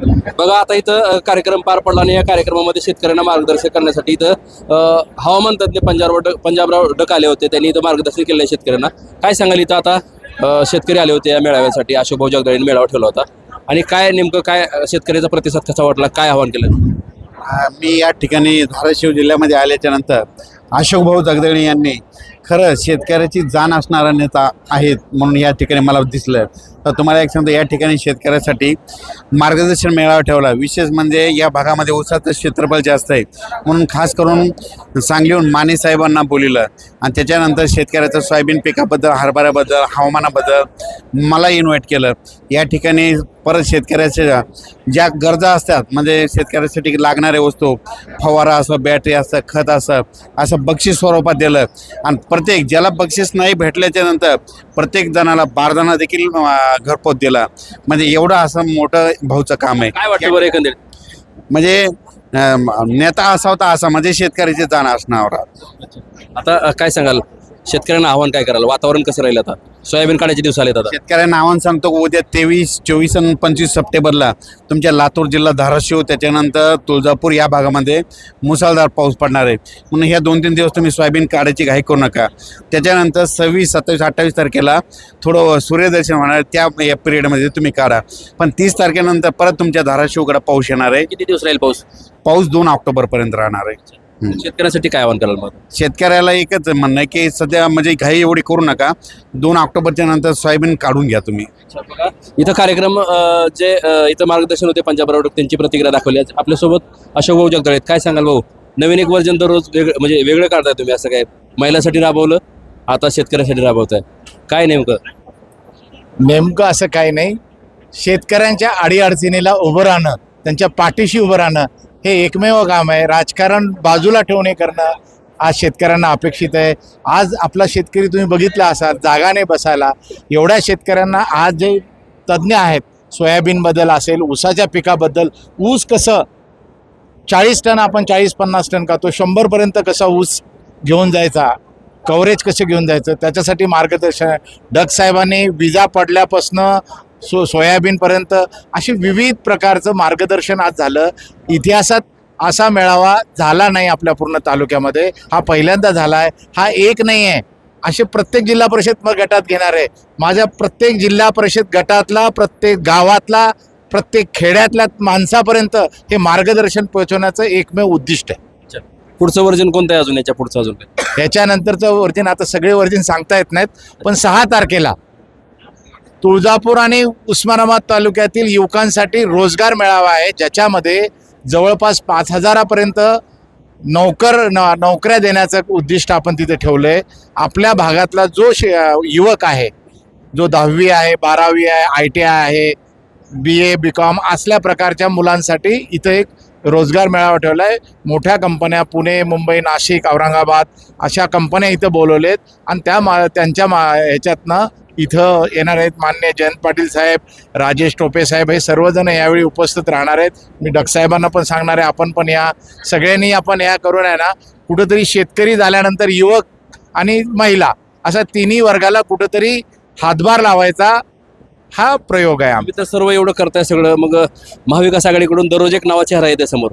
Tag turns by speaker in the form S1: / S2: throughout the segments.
S1: बघा आता इथं कार्यक्रम पार पडला आणि या कार्यक्रमामध्ये शेतकऱ्यांना मार्गदर्शन करण्यासाठी इथं हवामान तज्ज्ञ पंजाब पंजाबराव डक आले होते. त्यांनी इथं मार्गदर्शन केलं आहे शेतकऱ्यांना. काय सांगाल इथं आता शेतकरी आले होते या मेळाव्यासाठी? अशोकभाऊ जगदाळीने मेळावा ठेवला होता. आणि काय नेमकं काय शेतकऱ्याचा प्रतिसाद कसा वाटला? काय आव्हान केलं?
S2: मी या ठिकाणी धाराशिव जिल्ह्यामध्ये आल्याच्यानंतर अशोकभाऊ जगदळे यांनी खरं शेतकऱ्याची जाण असणारा नेता आहेत म्हणून या ठिकाणी मला दिसलं. तर तुम्हाला एक सांगतो या ठिकाणी शेतकऱ्यासाठी मार्गदर्शन मेळावा ठेवला. विशेष म्हणजे या भागामध्ये ऊसाचं क्षेत्रफळ जास्त आहे. म्हणून खास करून सांगलीहून माने साहेबांना बोलिलं. आणि त्याच्यानंतर शेतकऱ्याचं सोयाबीन पिकाबद्दल हरभऱ्याबद्दल हवामानाबद्दल मला इन्व्हाइट केलं. या ठिकाणी परत शेतकऱ्याच्या ज्या गरजा असतात म्हणजे शेतकऱ्यासाठी लागणाऱ्या वस्तू फवारा असं बॅटरी असं खत असं असं बक्षीस स्वरूपात दिलं. आणि प्रत्येक ज्याला बक्षीस नाही भेटल्याच्यानंतर प्रत्येक जणाला बारदाना देखील घरपोच दिला. म्हणजे एवढं असं मोठं भाऊचं काम आहे.
S1: काय वाटतं बरं एकंदरीत?
S2: म्हणजे अं, नेता असा होता असा म्हणजे शेतकऱ्याची जाण असणार.
S1: आता अ, काय सांगाल? शेतकऱ्यांना आव्हान काय कराल? वातावरण कसं राहील आता? सोयाबीन काढायचे दिवस आलेत आता.
S2: शेतकऱ्यांना आव्हान सांगतो की उद्या तेवीस चोवीस आणि पंचवीस सप्टेंबरला तुमच्या लातूर जिल्हा धाराशिव त्याच्यानंतर तुळजापूर या भागामध्ये मुसळधार पाऊस पडणार आहे. म्हणून ह्या दोन तीन दिवस तुम्ही सोयाबीन काढायची घाई करू नका. त्याच्यानंतर सव्वीस सत्तावीस अठ्ठावीस तारखेला थोडं सूर्यदर्शन होणार आहे, त्या या पिरियडमध्ये तुम्ही काढा. पण तीस तारखेनंतर परत तुमच्या धाराशिवकडे पाऊस येणार आहे.
S1: किती दिवस राहील पाऊस?
S2: पाऊस दोन ऑक्टोबरपर्यंत राहणार आहे.
S1: शेतकऱ्यांसाठी काय आव्हान कराल मग?
S2: शेतकऱ्याला एकच म्हणणं आहे की सध्या म्हणजे घाई एवढी करू नका. दोन ऑक्टोबरच्या नंतर सोयाबीन काढून घ्या तुम्ही.
S1: अच्छा, बघा. इथं कार्यक्रम अ, जे अ, इथं मार्गदर्शन होते पंजाबराव डोक त्यांची प्रतिक्रिया दाखवली. आज आपल्यासोबत अशोक भाऊ जगदाळे आहेत. काय सांगाल भाऊ? नवीन एक वर्जन दररोज वेगळं म्हणजे वेगळं काढताय तुम्ही असं काय? महिलासाठी राबवलं आता शेतकऱ्यासाठी राबवताय. काय नेमकं?
S3: नेमकं असं काही नाही. शेतकऱ्यांच्या अडीअडचणीला उभं राहणं त्यांच्या पाठीशी उभं राहणं हे एकमेव काम आहे. राजकारण बाजूला ठेवणे करणं आज शेतकऱ्यांना अपेक्षित आहे. आज आपला शेतकरी तुम्ही बघितला असाल जागाने बसायला. एवढ्या शेतकऱ्यांना आज जे तज्ज्ञ आहेत सोयाबीनबद्दल असेल ऊसाच्या पिकाबद्दल ऊस कसं चाळीस टन आपण चाळीस पन्नास टन करतो शंभरपर्यंत कसा ऊस घेऊन जायचा कव्हरेज कसे घेऊन जायचं त्याच्यासाठी मार्गदर्शन आहे. डग साहेबांनी विजा पडल्यापासनं सो सोयाबीनपर्यंत असे विविध प्रकारचं मार्गदर्शन आज झालं. इतिहासात असा मेळावा झाला नाही आपल्या पूर्ण तालुक्यामध्ये. हा पहिल्यांदा झाला आहे हा एक नाही आहे असे प्रत्येक जिल्हा परिषद मग गटात घेणार आहे. माझ्या प्रत्येक जिल्हा परिषद गटातला प्रत्येक गावातला प्रत्येक खेड्यातल्या माणसापर्यंत हे मार्गदर्शन पोहोचवण्याचं एकमेव उद्दिष्ट आहे.
S1: पुढचं वर्जन कोणतं आहे अजून? याच्या पुढचं अजून
S3: याच्यानंतरचं वर्जिन आता सगळे वर्जिन सांगता येत नाहीत. पण सहा तारखेला तुळजापूर आणि उस्मानाबाद तालुक्यातील युवकांसाठी रोजगार मेळावा आहे ज्याच्यामध्ये जवळपास पाच हजारापर्यंत नोकर न नोकऱ्या देण्याचं उद्दिष्ट आपण तिथे ठेवलं आहे आपल्या भागातला जो शे युवक आहे जो दहावी आहे बारावी आहे आय टी आय आहे बी ए बी कॉम असल्या प्रकारच्या मुलांसाठी इथं एक रोजगार मेळावा ठेवला आहे मोठ्या कंपन्या पुणे मुंबई नाशिक औरंगाबाद अशा कंपन्या इथं बोलवलेत. आणि त्या मा त्यांच्या मा ह्याच्यातनं इथं येणार आहेत मान्य जयंत पाटील साहेब राजेश टोपे साहेब हे सर्वजण यावेळी उपस्थित राहणार आहेत. मी डग साहेबांना पण सांगणार आहे आपण पण या सगळ्यांनी आपण या करून आहे ना कुठंतरी शेतकरी झाल्यानंतर युवक आणि महिला अशा तिन्ही वर्गाला कुठंतरी हातभार लावायचा हा प्रयोग आहे आमचा.
S1: तुम्ही तर सर्व एवढं करताय सगळं मग महाविकास आघाडीकडून दररोज एक नावाची हरा येते समोर.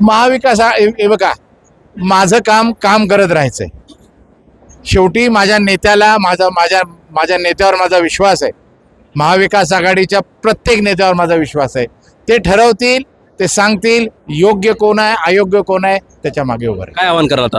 S3: महाविकास बघा माझं काम काम करत राहायचंय. शेवटी माझ्या नेत्याला माझा माझ्या माझ्या नेत्यावर माझा विश्वास आहे. महाविकास आघाडीच्या प्रत्येक नेत्यावर माझा विश्वास आहे. ते ठरवतील ते सांगतील योग्य कोण आहे अयोग्य कोण आहे त्याच्यामागे उभं.
S1: काय आव्हान कराल आता?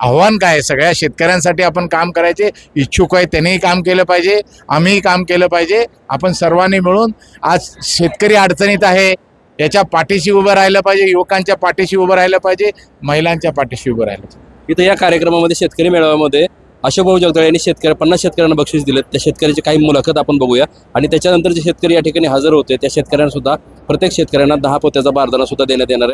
S3: आव्हान काय आहे? सगळ्या शेतकऱ्यांसाठी आपण काम करायचे. इच्छुक आहे त्यांनीही काम केलं पाहिजे आम्हीही काम केलं पाहिजे. आपण सर्वांनी मिळून आज शेतकरी अडचणीत आहे याच्या पाठीशी उभं राहिलं पाहिजे युवकांच्या पाठीशी उभं राहिलं पाहिजे महिलांच्या पाठीशी उभं राहिलं पाहिजे.
S1: इथं या कार्यक्रमामध्ये शेतकरी मेळाव्यामध्ये अशोकभाऊ जगदळे यांनी शेतकरी पन्नास शेतकऱ्यांना बक्षीस दिले. त्या शेतकऱ्याची काही मुलाखत आपण बघूया. आणि त्याच्यानंतर जे शेतकरी या ठिकाणी हजर होते त्या शेतकऱ्यांना सुद्धा प्रत्येक शेतकऱ्यांना दहा पोत्याचा बारदाना सुद्धा देण्यात येणार